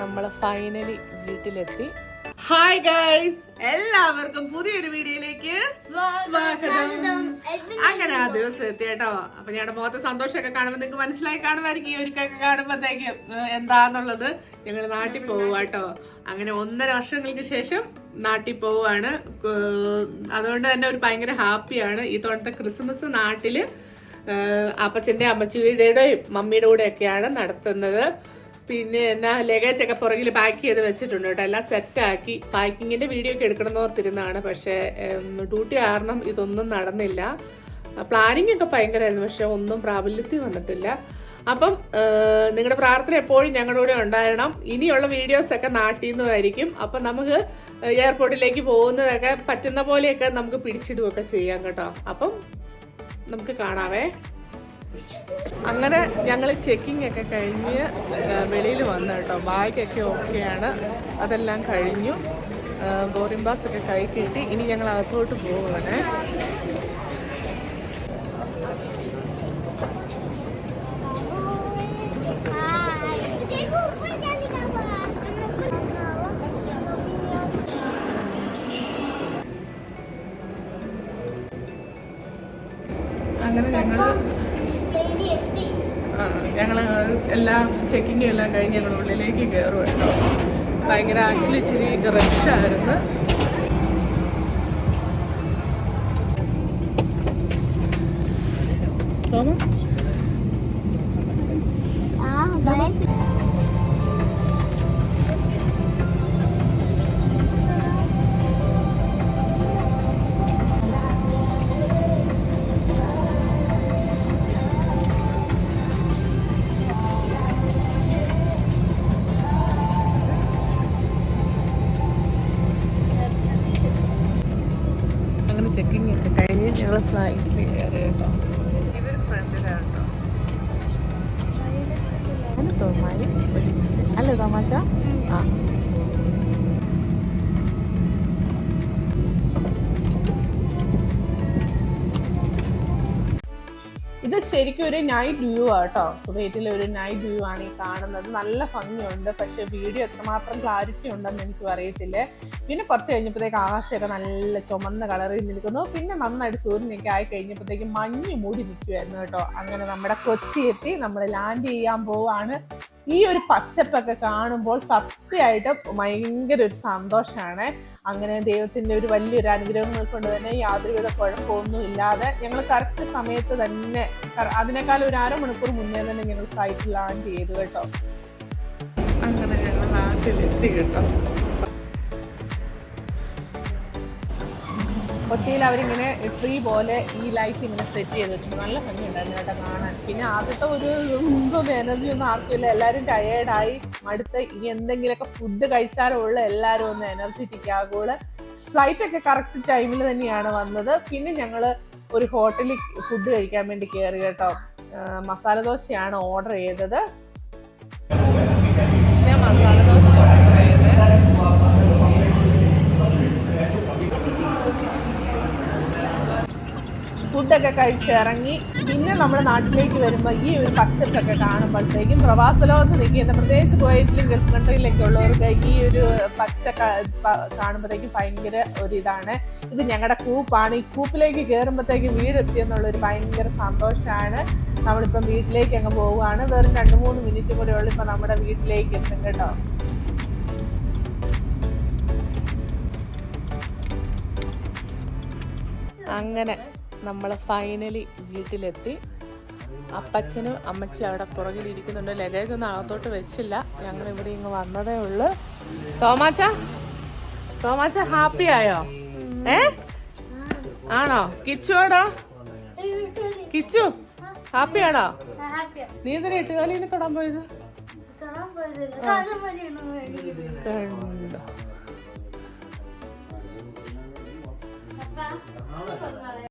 നമ്മൾ ഫൈനലി വീട്ടിലെത്തി. Hi guys എല്ലാവർക്കും പുതിയൊരു വീഡിയോയിലേക്ക് സ്വാഗതം. അങ്ങനെ ആ ദിവസം എത്തി കേട്ടോ. അപ്പൊ ഞങ്ങളുടെ മുഖത്തെ സന്തോഷമൊക്കെ കാണുമ്പോൾ നിങ്ങൾക്ക് മനസ്സിലായി കാണുമായിരിക്കും ഈ ഒരുക്കൊക്കെ കാണുമ്പോഴത്തേക്കും എന്താന്നുള്ളത്. ഞങ്ങൾ നാട്ടിൽ പോവുക കേട്ടോ. അങ്ങനെ ഒന്നര വർഷങ്ങൾക്ക് ശേഷം നാട്ടിൽ പോവുകയാണ് അതുകൊണ്ട് തന്നെ ഒരു ഭയങ്കര ഹാപ്പിയാണ്. ഈ തോട്ടത്തെ ക്രിസ്മസ് നാട്ടിൽ അപ്പച്ചന്റെ അപ്പച്ചന്റെ അമ്മച്ചിയുടെയും മമ്മിയുടെ കൂടെ ഒക്കെയാണ് നടത്തുന്നത്. പിന്നെ എന്നാ ലഗേജ് ഒക്കെ പുറകിൽ പാക്ക് ചെയ്ത് വെച്ചിട്ടുണ്ട് കേട്ടോ. എല്ലാം സെറ്റാക്കി പാക്കിങ്ങിന്റെ വീഡിയോ ഒക്കെ എടുക്കണം ഓർത്തിരുന്നതാണ്. പക്ഷേ ഡ്യൂട്ടി കാരണം ഇതൊന്നും നടന്നില്ല. പ്ലാനിങ് ഒക്കെ ഭയങ്കരമായിരുന്നു. പക്ഷെ ഒന്നും പ്രാബല്യത്തിൽ വന്നിട്ടില്ല. അപ്പം നിങ്ങളുടെ പ്രാർത്ഥന എപ്പോഴും ഞങ്ങളുടെ കൂടെ ഉണ്ടാകണം ഇനിയുള്ള വീഡിയോസ് ഒക്കെ നാട്ടിൽ നിന്നുമായിരിക്കും അപ്പം നമുക്ക് എയർപോർട്ടിലേക്ക് പോകുന്നതൊക്കെ പറ്റുന്ന പോലെയൊക്കെ നമുക്ക് പിടിച്ചിടുകയൊക്കെ ചെയ്യാം കേട്ടോ. അപ്പം നമുക്ക് കാണാവേ. അങ്ങനെ ഞങ്ങൾ ചെക്കിംഗ് ഒക്കെ കഴിഞ്ഞ് വെളിയിൽ വന്നു കേട്ടോ. ബാഗൊക്കെ ഓക്കെയാണ് അതെല്ലാം കഴിഞ്ഞു. ബോറിംഗ് ബാസ് ഒക്കെ കൈ കിട്ടി. ഇനി ഞങ്ങൾ അകത്തോട്ട് പോവുകയാണ് അങ്ങനെ ഞങ്ങൾ ഞങ്ങൾ എല്ലാം ചെക്കിങ് എല്ലാം കഴിഞ്ഞ് ഞങ്ങൾ ഉള്ളിലേക്ക് കയറുമല്ലോ ഭയങ്കര ആക്ച്വലി ഇച്ചിരി റഷായിരുന്നു തോമ ചെക്കിംഗ് ഒക്കെ കഴിഞ്ഞ് ഞങ്ങൾ ഫ്ലൈറ്റിൽ കയറി കേട്ടോ. ഫ്രണ്ടിലാണ് കേട്ടോ. അങ്ങനെ തോമാരി അല്ലേ തോമാച്ച ആ. ഇത് ശരിക്കും ഒരു നൈറ്റ് വ്യൂ ആട്ടോ കുവൈറ്റിൽ ഒരു നൈറ്റ് വ്യൂ ആണ് ഈ കാണുന്നത്. നല്ല ഭംഗിയുണ്ട്. പക്ഷേ വീഡിയോ എത്രമാത്രം ക്ലാരിറ്റി ഉണ്ടെന്ന് എനിക്ക് അറിയത്തില്ല. പിന്നെ കുറച്ച് കഴിഞ്ഞപ്പോഴത്തേക്ക് ആകാശമൊക്കെ നല്ല ചുമന്ന കളറിൽ നിൽക്കുന്നു. പിന്നെ നന്നായിട്ട് സൂര്യനൊക്കെ ആയി കഴിഞ്ഞപ്പോഴത്തേക്ക് മഞ്ഞ് മൂടി നിൽക്കുമായിരുന്നു കേട്ടോ. അങ്ങനെ നമ്മുടെ കൊച്ചി എത്തി നമ്മൾ ലാൻഡ് ചെയ്യാൻ പോവാണ്. ഈ ഒരു പച്ചപ്പൊക്കെ കാണുമ്പോൾ സത്യമായിട്ട് ഭയങ്കര ഒരു സന്തോഷമാണ് അങ്ങനെ ദൈവത്തിന്റെ ഒരു വലിയൊരു അനുഗ്രഹങ്ങൾ കൊണ്ട് തന്നെ യാതൊരുവിധ കുഴപ്പമൊന്നും ഇല്ലാതെ ഞങ്ങൾ കറക്റ്റ് സമയത്ത് തന്നെ അതിനേക്കാൾ ഒരു അരമണിക്കൂർ മുന്നേ തന്നെ ഞങ്ങൾ ഫ്ലൈറ്റ് ലാൻഡ് ചെയ്തു കേട്ടോ. അങ്ങനെ ഞങ്ങൾ നാട്ടിലെത്തി കേട്ടോ. കൊച്ചിയിൽ അവരിങ്ങനെ ട്രീ പോലെ ഈ ലൈറ്റ് ഇങ്ങനെ സെറ്റ് ചെയ്ത് വെച്ചിട്ടുണ്ട് നല്ല ഭംഗി ഉണ്ടായിരുന്നു കേട്ടോ കാണാൻ. പിന്നെ ആദ്യത്തെ ഒരു എന്തോന്നും എനർജി ഒന്നും ആർക്കില്ല എല്ലാവരും ടയേർഡായി മടുത്ത്. ഇനി എന്തെങ്കിലുമൊക്കെ ഫുഡ് കഴിച്ചാലുള്ള എല്ലാവരും ഒന്ന് എനർജറ്റിക് ആകുള്ളൂ ഫ്ലൈറ്റ് ഒക്കെ കറക്റ്റ് ടൈമിൽ തന്നെയാണ് വന്നത്. പിന്നെ ഞങ്ങൾ ഒരു ഹോട്ടലിൽ ഫുഡ് കഴിക്കാൻ വേണ്ടി കയറി കേട്ടോ. മസാല ദോശയാണ് ഓർഡർ ചെയ്തത്. ഞാൻ മസാല ദോശ ഓർഡർ ചെയ്തത് ഫുഡൊക്കെ കഴിച്ചിറങ്ങി പിന്നെ നമ്മുടെ നാട്ടിലേക്ക് വരുമ്പോൾ ഈ ഒരു പച്ചപ്പൊക്കെ കാണുമ്പോഴത്തേക്കും പ്രവാസ ലോകത്ത് നിൽക്കുന്ന പ്രത്യേകിച്ച് കുവൈറ്റിലും ഗൾഫ് കൺട്രിയിലൊക്കെ ഉള്ളവർക്ക് ഈ ഒരു പച്ച കാണുമ്പോഴത്തേക്കും ഭയങ്കര ഒരു ഇതാണ്. ഇത് ഞങ്ങളുടെ കൂപ്പാണ്. ഈ കൂപ്പിലേക്ക് കയറുമ്പോഴത്തേക്ക് വീടെത്തിയെന്നുള്ളൊരു ഭയങ്കര സന്തോഷമാണ് നമ്മളിപ്പം വീട്ടിലേക്ക് അങ്ങ് പോവുകയാണ്. വെറും രണ്ട് മൂന്ന് മിനിറ്റ് കൂടെ ഉള്ളു ഇപ്പം നമ്മുടെ വീട്ടിലേക്ക് എത്തും കേട്ടോ. അങ്ങനെ. നമ്മൾ ഫൈനലി വീട്ടിലെത്തി. അപ്പച്ചനും അമ്മച്ചി അവിടെ പുറകിലിരിക്കുന്നുണ്ട്. ലഗേജ് ഒന്നും അകത്തോട്ട് വെച്ചില്ല. ഞങ്ങൾ ഇവിടെ ഇങ്ങ് വന്നതേ ഉള്ളു. തോമാച്ച? തോമാച്ച ഹാപ്പി ആയോ? ഏ? ആണോ? കിച്ചുവാടോ കിച്ചു ഹാപ്പി ആണോ? നീ എന്തിനാ എട്ടുകാലിന്ന് തൊടാൻ പോയത്? കണ്ടോ?